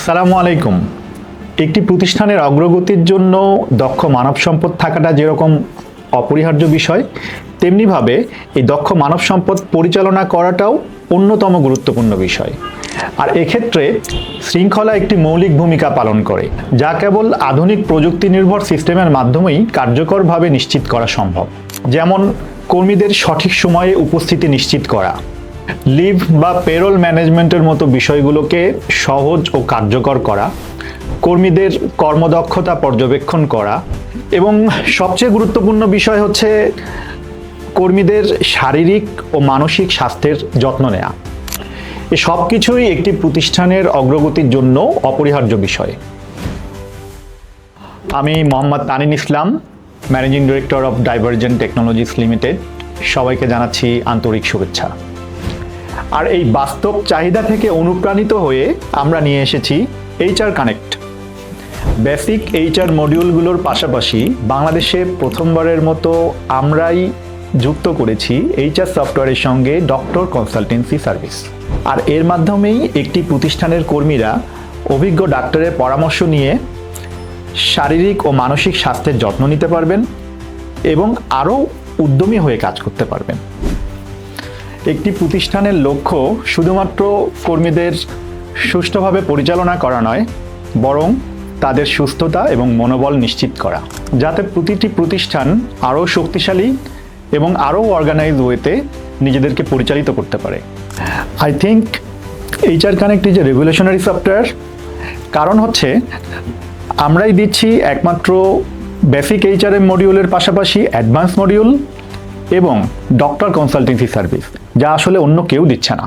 আসসালামু আলাইকুম। একটি প্রতিষ্ঠানের অগ্রগতির জন্য দক্ষ মানব সম্পদ থাকাটা যেরকম অপরিহার্য বিষয়, তেমনিভাবে এই দক্ষ মানব সম্পদ পরিচালনা করাটাও অন্যতম গুরুত্বপূর্ণ বিষয়। আর এক্ষেত্রে শৃঙ্খলা একটি মৌলিক ভূমিকা পালন করে, যা কেবল আধুনিক প্রযুক্তি নির্ভর সিস্টেমের মাধ্যমেই কার্যকরভাবে নিশ্চিত করা সম্ভব। যেমন কর্মীদের সঠিক সময়ে উপস্থিতি নিশ্চিত করা লিভ বা পেরোল ম্যানেজমেন্টের মতো বিষয়গুলোকে সহজ ও কার্যকর করা, কর্মীদের কর্মদক্ষতা পর্যবেক্ষণ করা এবং সবচেয়ে গুরুত্বপূর্ণ বিষয় হচ্ছে কর্মীদের শারীরিক ও মানসিক স্বাস্থ্যের যত্ন নেওয়া এ সব কিছুই একটি প্রতিষ্ঠানের অগ্রগতির জন্য অপরিহার্য বিষয়। আমি Mohammad Tanin Islam managing director of Divergent Technologies Limited সবাইকে জানাচ্ছি আন্তরিক শুভেচ্ছা। আর এই বাস্তব চাহিদা থেকে অনুপ্রাণিত হয়ে আমরা নিয়ে এসেছি এইচআর কানেক্ট বেসিক এইচআর মডিউলগুলোর পাশাপাশি বাংলাদেশে প্রথমবারের মতো আমরাই যুক্ত করেছি এইচআর সফটওয়্যারের সঙ্গে ডক্টর কনসালটেন্সি সার্ভিস আর এর মাধ্যমেই একটি প্রতিষ্ঠানের কর্মীরা অভিজ্ঞ ডাক্তারের পরামর্শ নিয়ে শারীরিক ও মানসিক স্বাস্থ্যের যত্ন নিতে পারবেন এবং আরও উদ্যমী হয়ে কাজ করতে পারবেন। একটি প্রতিষ্ঠানের লক্ষ্য শুধুমাত্র কর্মীদের সুষ্ঠুভাবে পরিচালনা করা নয়, বরং তাদের সুস্থতা এবং মনোবল নিশ্চিত করা। যাতে প্রতিটি প্রতিষ্ঠান আরও শক্তিশালী এবং আরও অর্গানাইজ ওয়েতে নিজেদেরকে পরিচালিত করতে পারে। I think HR Connect is a regulationary software কারণ হচ্ছে, আমরাই দিচ্ছি একমাত্র বেসিক এইচআরএম মডিউলের পাশাপাশি অ্যাডভান্স মডিউল এবং ডক্টর কনসালটেন্সি সার্ভিস যা আসলে অন্য কেউ দিচ্ছে না।